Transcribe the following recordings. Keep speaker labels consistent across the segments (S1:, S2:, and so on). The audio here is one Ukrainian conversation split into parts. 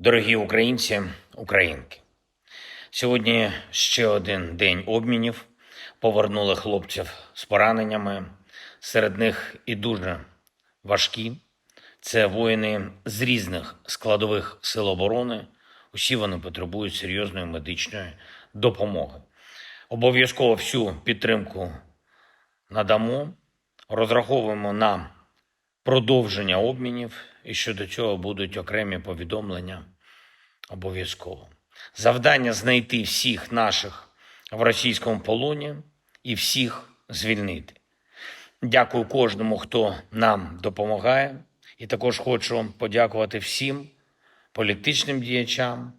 S1: Дорогі українці, українки, сьогодні ще один день обмінів. Повернули хлопців з пораненнями. Серед них і дуже важкі. Це воїни з різних складових сил оборони. Усі вони потребують серйозної медичної допомоги. Обов'язково всю підтримку надамо. Розраховуємо на продовження обмінів, і щодо цього будуть окремі повідомлення обов'язково. Завдання знайти всіх наших в російському полоні і всіх звільнити. Дякую кожному, хто нам допомагає, і також хочу подякувати всім політичним діячам,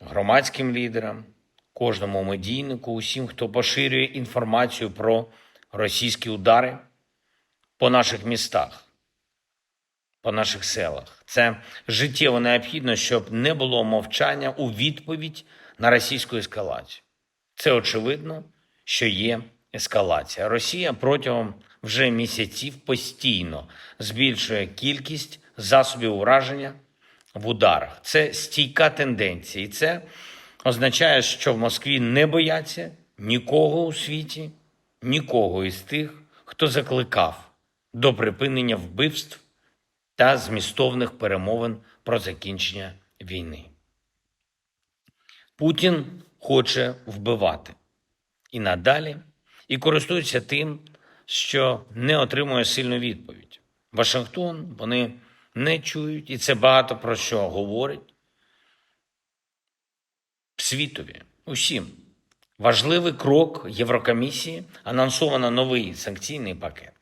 S1: громадським лідерам, кожному медійнику, усім, хто поширює інформацію про російські удари по наших містах по наших селах. Це життєво необхідно, щоб не було мовчання у відповідь на російську ескалацію. Це очевидно, що є ескалація. Росія протягом вже місяців постійно збільшує кількість засобів ураження в ударах. Це стійка тенденція, і це означає, що в Москві не бояться нікого у світі, нікого із тих, хто закликав до припинення вбивств та змістовних перемовин про закінчення війни. Путін хоче вбивати і надалі, і користується тим, що не отримує сильну відповідь. Вашингтон вони не чують, і це багато про що говорить світові усім. Важливий крок Єврокомісії анонсовано новий санкційний пакет.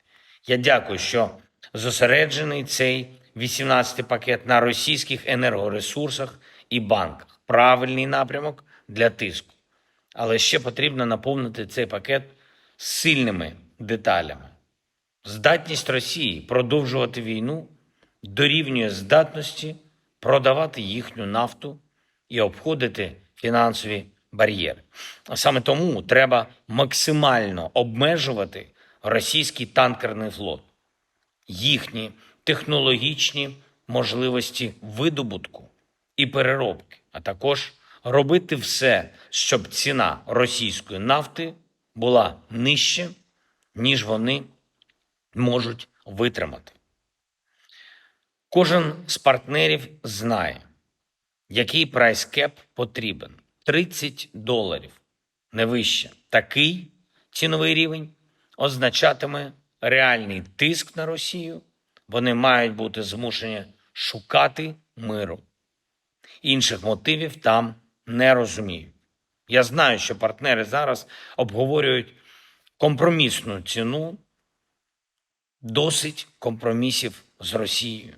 S1: Я дякую, що зосереджений цей 18-й пакет на російських енергоресурсах і банках. Правильний напрямок для тиску. Але ще потрібно наповнити цей пакет сильними деталями. Здатність Росії продовжувати війну дорівнює здатності продавати їхню нафту і обходити фінансові бар'єри. А саме тому треба максимально обмежувати російський танкерний флот їхні технологічні можливості видобутку і переробки, а також робити все, щоб ціна російської нафти була нижче, ніж вони можуть витримати. Кожен з партнерів знає, який прайскеп потрібен 30 доларів не вище. Такий ціновий рівень означатиме реальний тиск на Росію, вони мають бути змушені шукати миру. Інших мотивів там не розуміють. Я знаю, що партнери зараз обговорюють компромісну ціну, досить компромісів з Росією.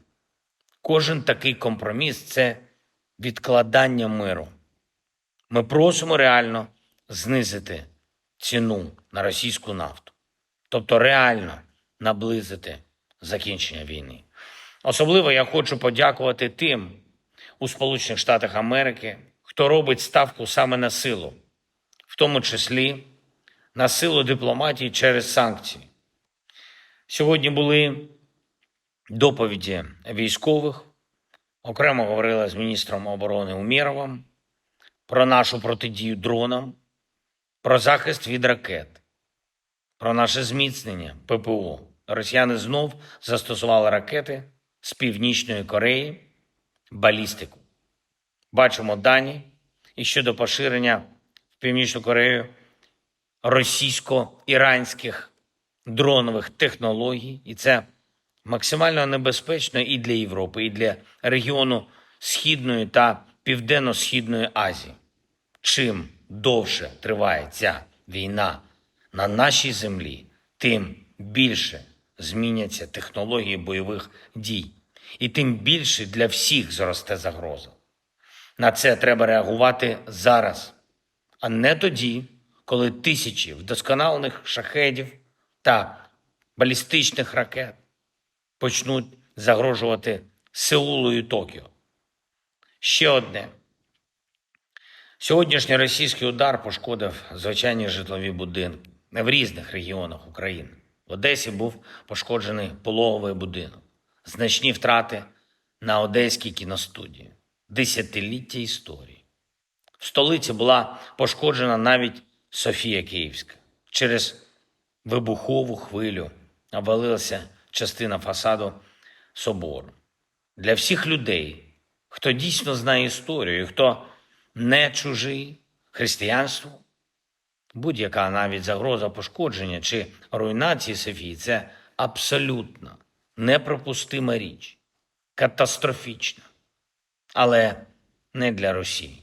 S1: Кожен такий компроміс це відкладання миру. Ми просимо реально знизити ціну на російську нафту тобто реально наблизити закінчення війни. Особливо я хочу подякувати тим у Сполучених Штатах Америки, хто робить ставку саме на силу, в тому числі на силу дипломатії через санкції. Сьогодні були доповіді військових. Окремо говорила з міністром оборони Умєровим про нашу протидію дронам, про захист від ракет про наше зміцнення ППО. Росіяни знов застосували ракети з Північної Кореї, балістику. Бачимо дані і щодо поширення в Північну Корею російсько-іранських дронових технологій, і це максимально небезпечно і для Європи, і для регіону Східної та Південно-Східної Азії. Чим довше триває ця війна на нашій землі, тим більше зміняться технології бойових дій, і тим більше для всіх зросте загроза. На це треба реагувати зараз, а не тоді, коли тисячі вдосконалених шахедів та балістичних ракет почнуть загрожувати Сеулу і Токіо. Ще одне. Сьогоднішній російський удар пошкодив звичайні житлові будинки в різних регіонах України. В Одесі був пошкоджений пологовий будинок, значні втрати на одеській кіностудії. десятиліття історії. В столиці була пошкоджена навіть Софія Київська. Через вибухову хвилю обвалилася частина фасаду собору. Для всіх людей, хто дійсно знає історію, хто не чужий християнству, будь-яка навіть загроза пошкодження чи руйнації Софії це абсолютно непропустима річ, катастрофічна, але не для Росії.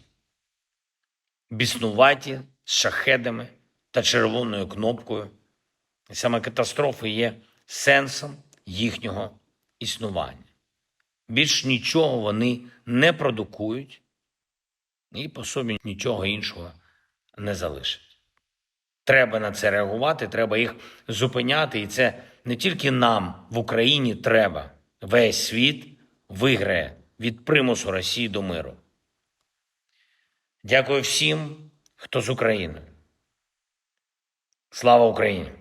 S1: Біснуваті з шахедами та червоною кнопкою. Саме катастрофи є сенсом їхнього існування. Більш нічого вони не продукують і по собі нічого іншого не залишать. Треба на це реагувати, треба їх зупиняти. І це не тільки нам в Україні треба. Весь світ виграє від примусу Росії до миру. Дякую всім, хто з України. Слава Україні!